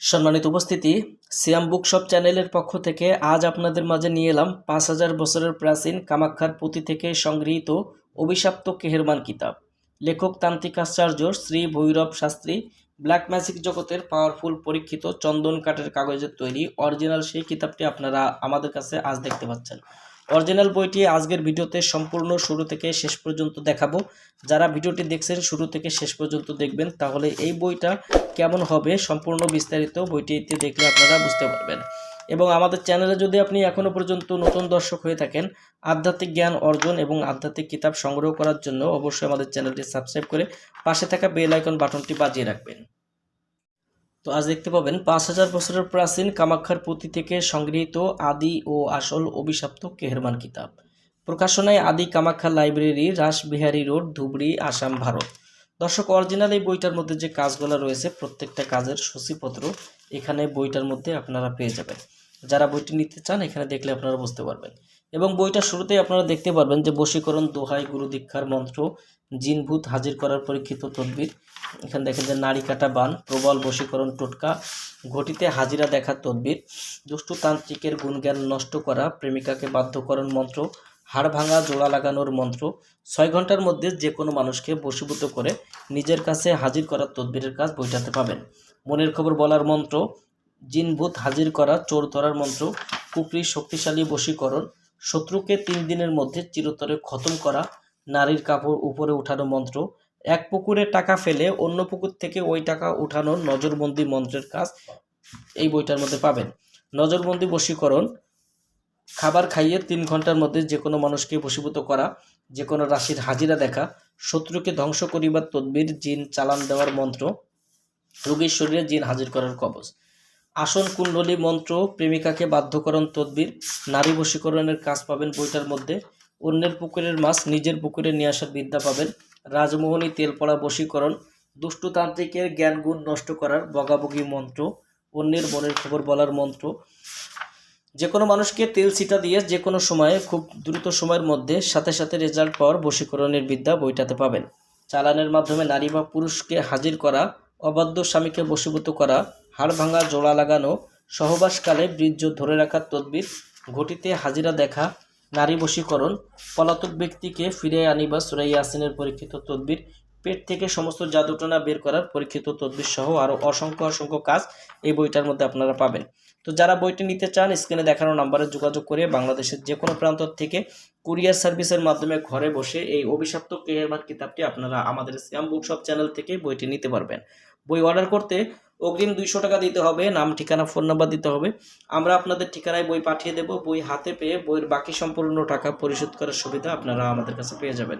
সম্মানিত উপস্থিতি, সিয়াম বুকশপ চ্যানেলের পক্ষ থেকে আজ আপনাদের মাঝে নিয়ে এলাম পাঁচ হাজার বছরের প্রাচীন কামাক্ষার পুঁথি থেকে সংগৃহীত অভিশাপ্ত কেহেরমান কিতাব। লেখক তান্ত্রিক আচার্য শ্রী ভৈরব শাস্ত্রী, ব্ল্যাক ম্যাজিক জগতের পাওয়ারফুল পরীক্ষিত চন্দন কাঠের কাগজের তৈরি অরিজিনাল সেই কিতাবটি আপনারা আমাদের কাছে আজ দেখতে পাচ্ছেন। অরিজিনাল বইটি আজকের ভিডিওতে সম্পূর্ণ শুরু থেকে শেষ পর্যন্ত দেখাবো। যারা ভিডিওটি দেখছেন, শুরু থেকে শেষ পর্যন্ত দেখবেন, তাহলে এই বইটা কেমন হবে সম্পূর্ণ বিস্তারিত বইটিতে দেখলে আপনারা বুঝতে পারবেন। এবং আমাদের চ্যানেলে যদি আপনি এখনও পর্যন্ত নতুন দর্শক হয়ে থাকেন, আধ্যাত্মিক জ্ঞান অর্জন এবং আধ্যাত্মিক কিতাব সংগ্রহ করার জন্য অবশ্যই আমাদের চ্যানেলটি সাবস্ক্রাইব করে পাশে থাকা বেল আইকন বাটনটি বাজিয়ে রাখবেন। তো আজ দেখতে পাবেন, পাঁচ হাজার বছরের প্রাচীন কামাক্ষার পুঁথি থেকে সংগৃহীত আদি ও আসল অভিশপ্ত কেহরমান কিতাব। প্রকাশনায় আদি কামাখ্যা লাইব্রেরি, রাসবিহারী রোড, ধুবড়ি, আসাম, ভারত। দর্শক, অরিজিনাল এই বইটার মধ্যে যে কাজগুলো রয়েছে, প্রত্যেকটা কাজের সূচিপত্র এখানে বইটার মধ্যে আপনারা পেয়ে যাবেন। যারা বইটি নিতে চান, এখানে দেখলে আপনারা বুঝতে পারবেন। এবং বইটা শুরুতেই আপনারা দেখতে পারবেন যে বশীকরণ, দোহাই, গুরু দীক্ষার মন্ত্র, জিনভূত হাজির করার পরীক্ষিত তদবির। এখানে দেখেন যে নারী কাটা বান, প্রবল বশীকরণ টোটকা, ঘটিতে হাজিরা দেখার তদবির, দুষ্টু তান্ত্রিকের গুণজ্ঞান নষ্ট করা, প্রেমিকাকে বাধ্যকরণ মন্ত্র, হাড় ভাঙা, জোড়া লাগানোর মন্ত্র। ছয় ঘণ্টার মধ্যে যে কোনো মানুষকে বশীভূত করে নিজের কাছে হাজির করার তদবিরের কাজ বইটাতে পাবেন। মনের খবর বলার মন্ত্র, জিনভূত হাজির করা, চোর ধরার মন্ত্র কুকরি শক্তিশালী বশীকরণ শত্রুকে তিন দিনের মধ্যে চিরতরে খতম করা, নারীর কাপড় উপরে উঠানো মন্ত্র, এক পুকুরে টাকা ফেলে অন্য পুকুর থেকে ওই টাকা উঠানোর নজরবন্দি মন্ত্রের কাজ এই বইটার মধ্যে পাবেন। নজরবন্দি বশীকরণ, খাবার খাইয়ে তিন ঘণ্টার মধ্যে যে কোনো মানুষকে বশীভূত করা যে কোনো রাশির হাজিরা দেখা, শত্রুকে ধ্বংস করিবার তদবির, জিন চালান দেওয়ার মন্ত্র, রোগীর শরীরে জিন হাজির করার কবচ। আসন কুণ্ডলী মন্ত্র প্রেমিকাকে বাধ্যকরণ তদবির, নারী বশীকরণের কাজ পাবেন বইটার মধ্যে, অন্যের পুকুরের মাছ নিজের পুকুরে নিয়ে আসার বিদ্যা পাবেন, রাজমোহনী তেল পড়া বশীকরণ, দুষ্টতান্ত্রিকের জ্ঞানগুণ নষ্ট করার বগাবগি মন্ত্র, অন্যের মনের খবর বলার মন্ত্র। যে কোনো মানুষকে তেল ছিটা দিয়ে যে কোনো সময়ে, খুব দ্রুত সময়ের মধ্যে সাথে সাথে রেজাল্ট পাওয়ার বশীকরণের বিদ্যা বইটাতে পাবেন। চালানের মাধ্যমে নারী বা পুরুষকে হাজির করা, অবাধ্য স্বামীকে বশীভূত করা হাড় ভাঙা জোড়া লাগানো, সহবাসকালে বীর্য ধরে রাখার তদবির, ঘটিতে হাজিরা দেখা, নারী বশীকরণ, পলাতক ব্যক্তিকে ফিরে আনিবা সুরাই ইয়াসিনের পরীক্ষিত তদবির, পেট থেকে সমস্ত জাদুটনা বের করার পরীক্ষিত তদবির সহ আরও অসংখ্য অসংখ্য কাজ এই বইটার মধ্যে আপনারা পাবেন। তো যারা বইটি নিতে চান, স্ক্রিনে দেখানো নাম্বারে যোগাযোগ করে বাংলাদেশের যে কোনো প্রান্ত থেকে কুরিয়ার সার্ভিসের মাধ্যমে ঘরে বসে এই অভিশপ্ত কেয়ারবার কিতাবটি আপনারা আমাদের শ্যাম বুকশপ চ্যানেল থেকে বইটি নিতে পারবেন। বই অর্ডার করতে অগ্রিম দুইশো টাকা দিতে হবে, নাম, ঠিকানা, ফোন নাম্বার দিতে হবে। আমরা আপনাদের ঠিকানায় বই পাঠিয়ে দেব, বই হাতে পেয়ে বইয়ের বাকি সম্পূর্ণ টাকা পরিশোধ করার সুবিধা আপনারা আমাদের কাছে পেয়ে যাবেন।